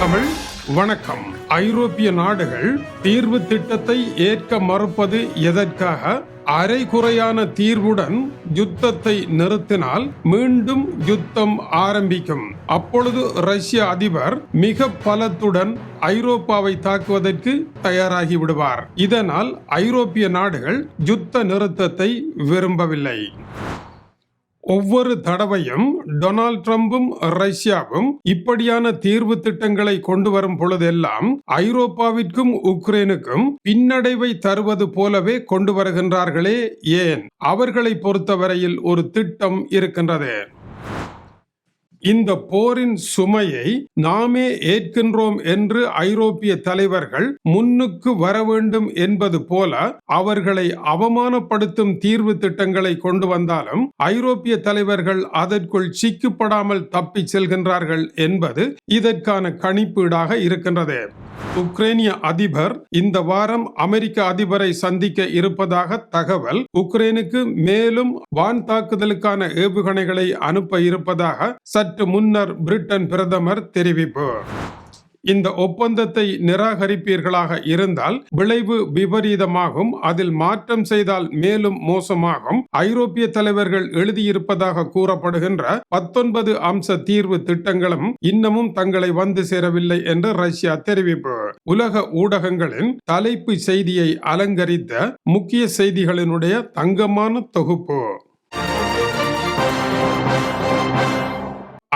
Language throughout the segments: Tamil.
தமிழ். வணக்கம். ஐரோப்பிய நாடுகள் தீர்வு திட்டத்தை ஏற்க மறுப்பது எதற்காக? அரைகுறையான தீர்வுடன் யுத்தத்தை நிறுத்தினால் மீண்டும் யுத்தம் ஆரம்பிக்கும். அப்பொழுது ரஷ்ய அதிபர் மிக பலத்துடன் ஐரோப்பாவை தாக்குவதற்கு தயாராகி விடுவார். இதனால் ஐரோப்பிய நாடுகள் யுத்த நிறுத்தத்தை விரும்பவில்லை. ஒவ்வொரு தடவையும் டொனால்ட் ட்ரம்பும் ரஷ்யாவும் இப்படியான தீர்வு திட்டங்களை கொண்டு வரும் பொழுதெல்லாம் ஐரோப்பாவிற்கும் உக்ரைனுக்கும் பின்னடைவை தருவது போலவே கொண்டு வருகின்றார்களே ஏன்? அவர்களை பொறுத்தவரையில் ஒரு திட்டம் இருக்கின்றது. இந்த போரின் சுமையை நாமே ஏற்கின்றோம் என்று ஐரோப்பிய தலைவர்கள் முன்னுக்கு வர வேண்டும் என்பது போல அவர்களை அவமானப்படுத்தும் தீர்வு திட்டங்களை கொண்டு வந்தாலும் ஐரோப்பிய தலைவர்கள் அதற்குள் சிக்கப்படாமல் தப்பி செல்கின்றார்கள் என்பது இதற்கான கணிப்பீடாக இருக்கின்றது. உக்ரைனிய அதிபர் இந்த வாரம் அமெரிக்க அதிபரை சந்திக்க இருப்பதாக தகவல் உக்ரைனுக்கு மேலும் வான் தாக்குதலுக்கான ஏவுகணைகளை அனுப்ப இருப்பதாக சற்று முன்னர் பிரிட்டன் பிரதமர் தெரிவிப்பு. இந்த ஒப்பந்தத்தை நிராகரிப்பீர்களாக இருந்தால் விளைவு விபரீதமாகும். அதில் மாற்றம் செய்தால் மேலும் மோசமாகும். ஐரோப்பிய தலைவர்கள் எழுதியிருப்பதாக கூறப்படுகின்ற பத்தொன்பது அம்ச தீர்வு திட்டங்களும் இன்னமும் தங்களை வந்து சேரவில்லை என்று ரஷ்யா தெரிவிப்பு. உலக ஊடகங்களின் தலைப்பு செய்தியை அலங்கரித்த முக்கிய செய்திகளினுடைய தங்கமான தொகுப்பு.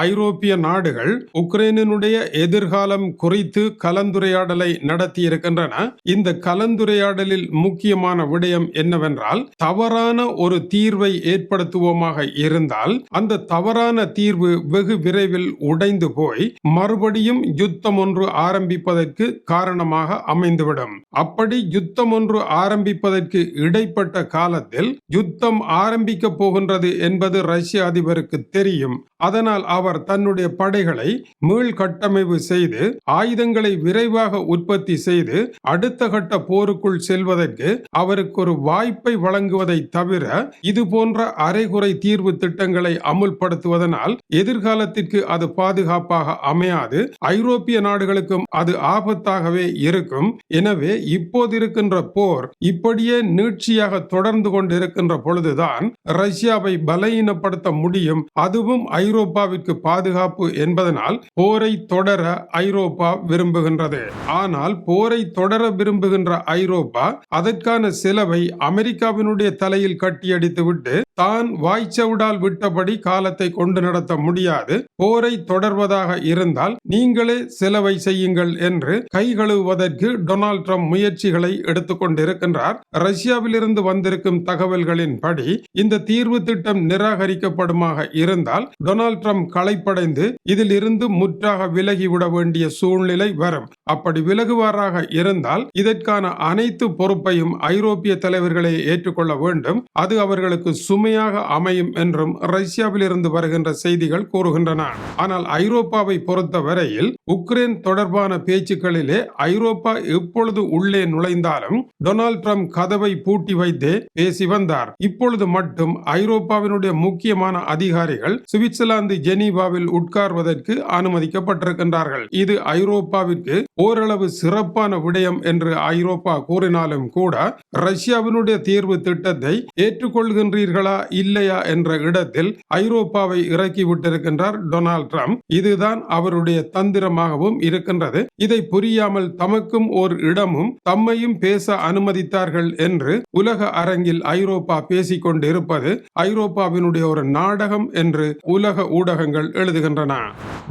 ஐரோப்பிய நாடுகள் உக்ரைனினுடைய எதிர்காலம் குறித்து கலந்துரையாடலை நடத்தியிருக்கின்றன. இந்த கலந்துரையாடலில் முக்கியமான விடயம் என்னவென்றால் தவறான ஒரு தீர்வை ஏற்படுத்துவோமாக இருந்தால் அந்த தவறான தீர்வு வெகு விரைவில் உடைந்து போய் மறுபடியும் யுத்தம் ஒன்று ஆரம்பிப்பதற்கு காரணமாக அமைந்துவிடும். அப்படி யுத்தம் ஒன்று ஆரம்பிப்பதற்கு இடைப்பட்ட காலத்தில் யுத்தம் ஆரம்பிக்க போகின்றது என்பது ரஷ்ய அதிபருக்கு தெரியும். அதனால் அவர் அவர் தன்னுடைய படைகளை மீள் கட்டமைப்பு செய்து ஆயுதங்களை விரைவாக உற்பத்தி செய்து அடுத்த கட்ட போருக்குள் செல்வதற்கு அவருக்கு ஒரு வாய்ப்பை வழங்குவதை தவிர இது போன்ற அரைகுறை தீர்வு திட்டங்களை அமுல்படுத்துவதனால் எதிர்காலத்திற்கு அது பாதுகாப்பாக அமையாது ஐரோப்பிய நாடுகளுக்கும் அது ஆபத்தாகவே இருக்கும். எனவே இப்போது இருக்கின்ற போர் இப்படியே நீட்சியாக தொடர்ந்து கொண்டிருக்கின்ற பொழுதுதான் ரஷ்யாவை பலகீனப்படுத்த முடியும். அதுவும் ஐரோப்பாவிற்கு பாதுகாப்பு என்பதனால் போரை தொடர ஐரோப்பா விரும்புகின்றது. ஆனால் போரை தொடர விரும்புகின்ற ஐரோப்பா அதற்கான செலவை அமெரிக்காவினுடைய தலையில் கட்டியடித்துவிட்டு தான் வாய்ச்சவுடால் விட்டபடி காலத்தை கொண்டு நடத்த முடியாது. போரை தொடர்வதாக இருந்தால் நீங்களே செலவை செய்யுங்கள் என்று கை கழுவுவதற்கு டொனால்ட் ட்ரம்ப் முயற்சிகளை எடுத்துக்கொண்டிருக்கின்றார் ரஷ்யாவிலிருந்து வந்திருக்கும் தகவல்களின் படி இந்த தீர்வு திட்டம் நிராகரிக்கப்படுமாக இருந்தால் டொனால்ட் ட்ரம்ப் களைப்படைந்து இதில் இருந்து முற்றாக விலகிவிட வேண்டிய சூழ்நிலை வரும். அப்படி விலகுவாராக இருந்தால் இதற்கான அனைத்து பொறுப்பையும் ஐரோப்பிய தலைவர்களை ஏற்றுக்கொள்ள வேண்டும். அது அவர்களுக்கு சுமையாக அமையும் என்றும் ரஷ்யாவில் இருந்து வருகின்ற செய்திகள் கூறுகின்றன. ஆனால் ஐரோப்பாவை பொறுத்தவரையில் உக்ரைன் தொடர்பான பேச்சுக்களிலே ஐரோப்பா எப்பொழுது உள்ளே நுழைந்தாலும் டொனால்ட் ட்ரம்ப் கதவை பூட்டி வைத்தே பேசி வந்தார். இப்பொழுது மட்டும் ஐரோப்பாவினுடைய முக்கியமான அதிகாரிகள் சுவிட்சர்லாந்து ஜெனீவாவில் உட்கார்வதற்கு அனுமதிக்கப்பட்டிருக்கின்றார்கள். இது ஐரோப்பாவிற்கு ஓரளவு சிறப்பான விடயம் என்று ஐரோப்பா கூறினாலும் கூட ரஷ்யாவினுடைய தீர்வு திட்டத்தை ஏற்றுக்கொள்கின்றீர்களா இல்லையா என்ற இடத்தில் ஐரோப்பாவை இறக்கி விட்டிருக்கின்றார் டொனால்ட் ட்ரம்ப். இதுதான் அவருடைய தந்திரமாகவும் இருக்கின்றது. இதை புரியாமல் தமக்கும் ஓர் இடமும் தம்மையும் பேச அனுமதித்தார்கள் என்று உலக அரங்கில் ஐரோப்பா பேசிக் கொண்டிருப்பது ஐரோப்பாவினுடைய ஒரு நாடகம் என்று உலக ஊடகங்கள் எழுதுகின்றன.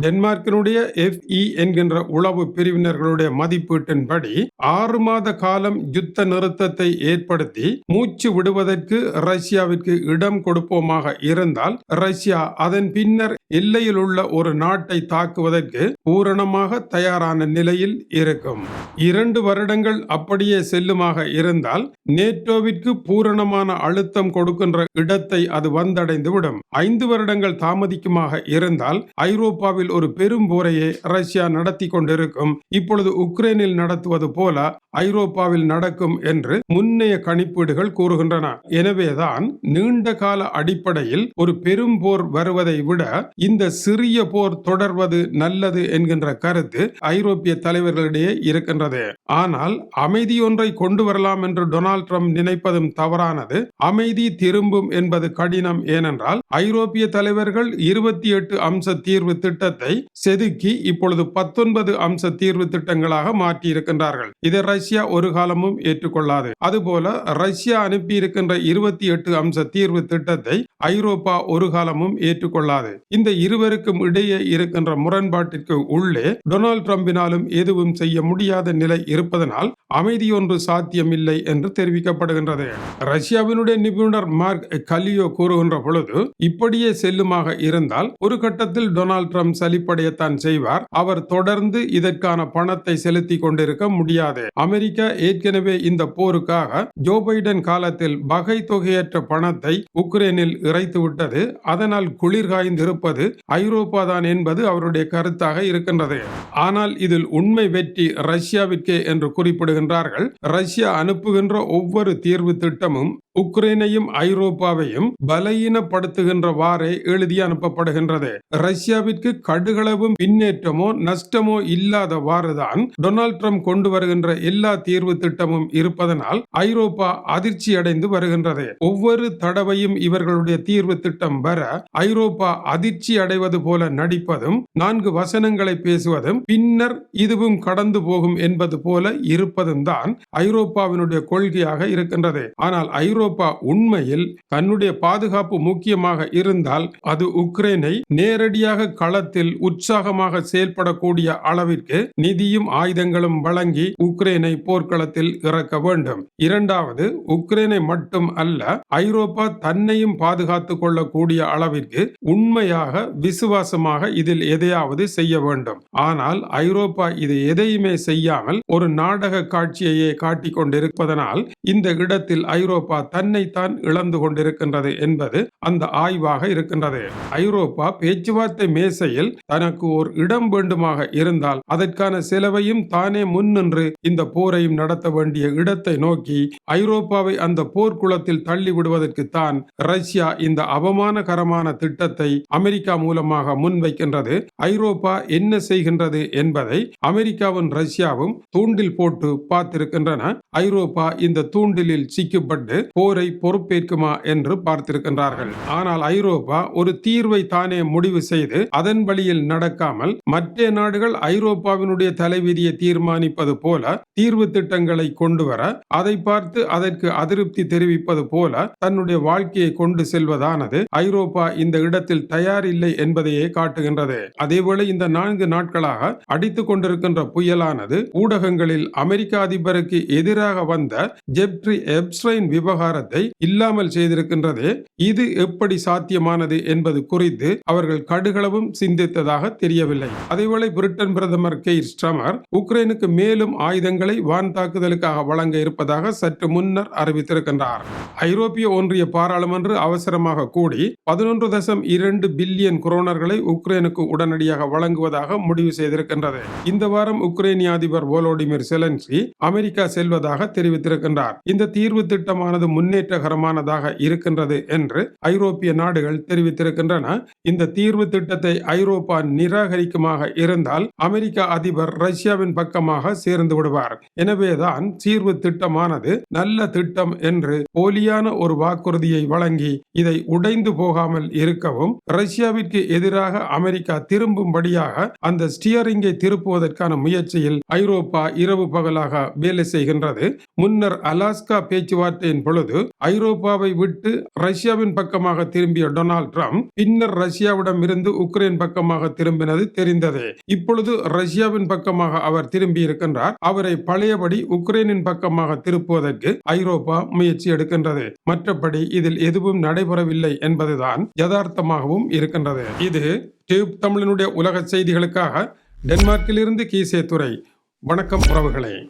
டென்மார்க்கினுடைய எஃப்இ என்கின்ற உளவு பிரிவினர்களுடைய மதிப்பீட்டின்படி ஆறு மாத காலம் யுத்த நிறுத்தத்தை ஏற்படுத்தி மூச்சு விடுவதற்கு ரஷ்யாவிற்கு இடம் கொடுப்போமாக இருந்தால் ரஷ்யா அதன் பின்னர் எல்லையில் உள்ள ஒரு நாட்டை தாக்குவதற்கு பூரணமாக தயாரான நிலையில் இருக்கும். இரண்டு வருடங்கள் அப்படியே செல்லுமாக இருந்தால் நேட்டோவிற்கு பூரணமான அழுத்தம் கொடுக்கின்ற இடத்தை அது வந்தடைந்து விடும் ஐந்து வருடங்கள் தாமதிக்குமாக இருந்தால் ஐரோப்பாவில் ஒரு பெரும் போரையே ரஷ்யா நடத்தி கொண்டிருக்கும். இப்பொழுது உக்ரைனில் நடத்துவது போல ஐரோப்பாவில் நடக்கும் என்று முன்னைய கணிப்பீடுகள் கூறுகின்றன. எனவேதான் நீண்ட கால அடிப்படையில் ஒரு பெரும் போர் வருவதை விட இந்த சிறிய போர் தொடர்வது நல்லது என்கின்ற கருத்து ஐரோப்பிய தலைவர்களிடையே இருக்கின்றது. ஆனால் அமைதி ஒன்றை கொண்டு வரலாம் என்று டொனால்ட் ட்ரம்ப் நினைப்பதும் தவறானது. அமைதி திரும்பும் என்பது கடினம் ஏனென்றால் ஐரோப்பிய தலைவர்கள் இருபத்தி எட்டு அம்ச தீர்வு திட்டத்தை செதுக்கி இப்பொழுது பத்தொன்பது அம்ச தீர்வு திட்டங்களாக மாற்றியிருக்கின்றார்கள். இதை ரஷ்யா ஒரு காலமும் ஏற்றுக்கொள்ளாது. அதுபோல ரஷ்யா அனுப்பி இருக்கின்ற இருபத்தி எட்டு அம்ச தீர்வு திட்டத்தை ஐரோப்பா ஒரு காலமும் ஏற்றுக்கொள்ளாது. இந்த இருவருக்கும் இடையே இருக்கின்ற முரண்பாட்டிற்கு உள்ளே டொனால்ட் டிரம்பினாலும் எதுவும் செய்ய முடியாத நிலை இருப்பதனால் அமைதியொன்று சாத்தியமில்லை என்று தெரிவிக்கப்படுகின்றது. ரஷ்யாவினுடைய நிபுணர் மார்க் கலியோ கூறுகின்ற பொழுது இப்படியே செல்லுமாக இருந்தால் ஒரு கட்டத்தில் டொனால்ட் ட்ரம்ப் சலிப்படையத்தான் செய்வார். அவர் தொடர்ந்து இதற்கான பணத்தை செலுத்தி கொண்டிருக்க முடியாது. அமெரிக்கா ஏற்கனவே இந்த போருக்காக ஜோ பைடன் காலத்தில் வகை தொகையற்ற பணத்தை உக்ரைனில் இறைத்து விட்டது அதனால் குளிர் காய்ந்திருப்பது ஐரோப்பா தான் என்பது அவருடைய கருத்தாக இருக்கின்றது. ஆனால் இதில் உண்மை வெற்றி ரஷ்யாவிற்கே என்று குறிப்பிடுகின்றார்கள். ரஷ்யா அனுப்புகின்ற ஒவ்வொரு தீர்வு திட்டமும் உக்ரைனையும் ஐரோப்பாவையும் பலகீனப்படுத்துகின்றவாறே எழுதி அனுப்பப்படுகின்றது. ரஷ்யாவிற்கு கடுகளவும் பின்னேற்றமோ நஷ்டமோ இல்லாத வாறுதான் டொனால்ட் ட்ரம்ப் கொண்டு வருகின்ற எல்லா தீர்வு திட்டமும் இருப்பதனால் ஐரோப்பா அதிர்ச்சி அடைந்து வருகின்றது. ஒவ்வொரு தடவையும் இவர்களுடைய தீர்வு திட்டம் வர ஐரோப்பா அதிர்ச்சி அடைவது போல நடிப்பதும் நான்கு வசனங்களை பேசுவதும் பின்னர் இதுவும் கடந்து போகும் என்பது போல இருப்பதும் தான் ஐரோப்பாவினுடைய கொள்கையாக இருக்கின்றது. ஆனால் ஐரோப்பா ஐரோப்பா உண்மையில் தன்னுடைய பாதுகாப்பு முக்கியமாக இருந்தால் அது உக்ரைனை நேரடியாக களத்தில் உற்சாகமாக செயல்படக்கூடிய அளவிற்கு நிதியும் ஆயுதங்களும் வழங்கி உக்ரைனை போர்க்களத்தில் இறக்க வேண்டும். இரண்டாவது உக்ரைனை மட்டும் அல்ல ஐரோப்பா தன்னையும் பாதுகாத்துக் கொள்ளக்கூடிய அளவிற்கு உண்மையாக விசுவாசமாக இதில் எதையாவது செய்ய வேண்டும். ஆனால் ஐரோப்பா இது எதையுமே செய்யாமல் ஒரு நாடக காட்சியையே காட்டிக் கொண்டிருப்பதனால் இந்த இடத்தில் ஐரோப்பா தன்னைத்தான் இழந்து கொண்டிருக்கின்றது என்பது அந்த ஆய்வாக இருக்கின்றது. ஐரோப்பா பேச்சுவார்த்தை மேசையில் தனக்கு ஒரு இடம் வேண்டுமாக இருந்தால் அதற்கான செலவையும் தானே முன்னின்று இந்த போரையும் நடத்த வேண்டிய இடத்தை நோக்கி ஐரோப்பாவை அந்த போர்க்குளத்தில் தள்ளி விடுவதற்கு தான் ரஷ்யா இந்த அவமானகரமான திட்டத்தை அமெரிக்கா மூலமாக முன்வைக்கின்றது. ஐரோப்பா என்ன செய்கின்றது என்பதை அமெரிக்காவும் ரஷ்யாவும் தூண்டில் போட்டு பார்த்திருக்கின்றன. ஐரோப்பா இந்த தூண்டிலில் சிக்கப்பட்டு போர் பொறுப்பேற்குமா என்று பார்த்திருக்கின்றார்கள். ஆனால் ஐரோப்பா ஒரு தீர்வை தானே முடிவு செய்து அதன் வழியில் நடக்காமல் மற்ற நாடுகள் ஐரோப்பாவினுடைய தலைவிதியை தீர்மானிப்பது போல தீர்வு திட்டங்களை கொண்டு வர அதை பார்த்து அதற்கு அதிருப்தி தெரிவிப்பது போல தன்னுடைய வாழ்க்கையை கொண்டு செல்வதானது ஐரோப்பா இந்த இடத்தில் தயார் இல்லை என்பதையே காட்டுகின்றது. அதேபோல இந்த நான்கு நாட்களாக அடித்துக் கொண்டிருக்கின்ற புயலானது ஊடகங்களில் அமெரிக்க அதிபருக்கு எதிராக வந்த ஜெப்ரி எப்ஸ்ரைன் விவகாரத்தை இல்லாமல் செய்திருக்கின்றது. இது எப்படி சாத்தியமானது என்பது குறித்து அவர்கள் கடுகளவும் சிந்தித்ததாக தெரியவில்லை. அதேவேளை பிரிட்டன் பிரதமர் கெய்ர் ஸ்ட்ரமர் உக்ரைனுக்கு மேலும் ஆயுதங்களை வான் தாக்குதலுக்காக வழங்க இருப்பதாக சற்று முன்னர் அறிவித்திருக்கின்றார். ஐரோப்பிய ஒன்றிய பாராளுமன்ற அவசரமாக கூடி பதினொன்று தசம் இரண்டு பில்லியன் குரோனர்களை உக்ரைனுக்கு உடனடியாக வழங்குவதாக முடிவு செய்திருக்கின்றது. இந்த வாரம் உக்ரைனிய அதிபர் வோலோடிமிர் செலன்ஸ்கி அமெரிக்கா செல்வதாக தெரிவித்திருக்கின்றார். இந்த தீர்வு திட்டமானது முன்னேற்றகரமானதாக இருக்கின்றது என்று ஐரோப்பிய நாடுகள் தெரிவித்திருக்கின்றன. இந்த தீர்வு திட்டத்தை ஐரோப்பா நிராகரிக்குமாக இருந்தால் அமெரிக்க அதிபர் ரஷ்யாவின் பக்கமாக சேர்ந்து விடுவார். எனவேதான் தீர்வு திட்டமானது நல்ல திட்டம் என்று போலியான ஒரு வாக்குறுதியை வழங்கி இதை உடைந்து போகாமல் இருக்கவும் ரஷ்யாவிற்கு எதிராக அமெரிக்கா திரும்பும்படியாக அந்த ஸ்டியரிங்கை திருப்புவதற்கான முயற்சியில் ஐரோப்பா இரவு பகலாக வேலை செய்கின்றது. முன்னர் அலாஸ்கா பேச்சுவார்த்தையின் பொழுது ஐரோப்பாவை விட்டு ரஷ்யாவின் பக்கமாக திரும்பிய டொனால்ட் ட்ரம்ப் பின்னர் ரஷ்யாவிடம் இருந்து உக்ரைன் பக்கமாக திரும்பினது தெரிந்தது. இப்பொழுது ரஷ்யாவின் பக்கமாக அவர் திரும்பி இருக்கின்றார் அவரை பழையபடி உக்ரைனின் பக்கமாக திருப்புவதற்கு ஐரோப்பா முயற்சி எடுக்கின்றது. மற்றபடி இதில் எதுவும் நடைபெறவில்லை என்பதுதான் யதார்த்தமாகவும் இருக்கின்றது. இது டியூப் தமிழனுடைய உலக செய்திகளுக்காக டென்மார்க்கிலிருந்து கீசே துறை வணக்கம் உறவுகளே.